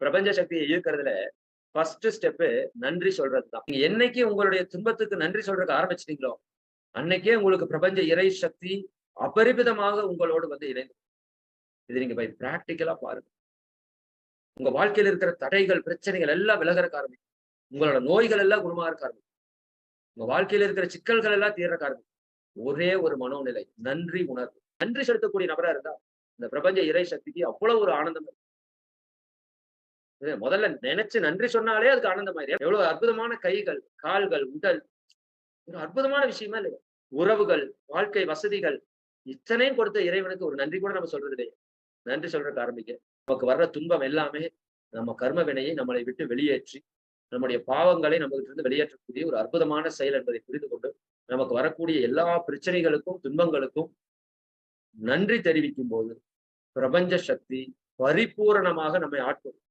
பிரபஞ்ச சக்தியை இழுக்கிறதுல first step நன்றி சொல்றதுதான். நீங்க என்னைக்கு உங்களுடைய துன்பத்துக்கு நன்றி சொல்றதுக்கு ஆரம்பிச்சிட்டீங்களோ அன்னைக்கே உங்களுக்கு பிரபஞ்ச இறை சக்தி அபரிமிதமாக உங்களோடு வந்து இணைந்து இது நீங்க பை பிராக்டிக்கலா பாருங்க. உங்க வாழ்க்கையில இருக்கிற தடைகள் பிரச்சனைகள் எல்லாம் விலகிறக்க ஆரம்பிக்கும். உங்களோட நோய்கள் எல்லாம் குணமாக ஆரம்பிக்கும். உங்க வாழ்க்கையில இருக்கிற சிக்கல்கள் எல்லாம் தீர்றக்க ஆரம்பிக்கும். ஒரே ஒரு மனோநிலை நன்றி உணர்வு. நன்றி செலுத்தக்கூடிய நபரா இருந்தா இந்த பிரபஞ்ச இறை சக்திக்கு அவ்வளவு ஒரு ஆனந்தம் முதல்ல நினைச்சு நன்றி சொன்னாலே அதுக்கு ஆனந்தமாயிரு எவ்வளவு அற்புதமான கைகள் கால்கள் உடல். ஒரு அற்புதமான விஷயமா இல்லையா உறவுகள் வாழ்க்கை வசதிகள் இத்தனையும் கொடுத்த இறைவனுக்கு ஒரு நன்றி கூட நம்ம சொல்றது இல்லையா. நன்றி சொல்றதுக்கு ஆரம்பிக்க. நமக்கு வர்ற துன்பம் எல்லாமே நம்ம கர்ம வினையை நம்மளை விட்டு வெளியேற்றி நம்முடைய பாவங்களை நம்மகிட்ட இருந்து வெளியேற்றக்கூடிய ஒரு அற்புதமான செயல் என்பதை புரிந்து கொண்டு நமக்கு வரக்கூடிய எல்லா பிரச்சனைகளுக்கும் துன்பங்களுக்கும் நன்றி தெரிவிக்கும் போது பிரபஞ்ச சக்தி பரிபூரணமாக நம்மை ஆட்கொள்ளும்.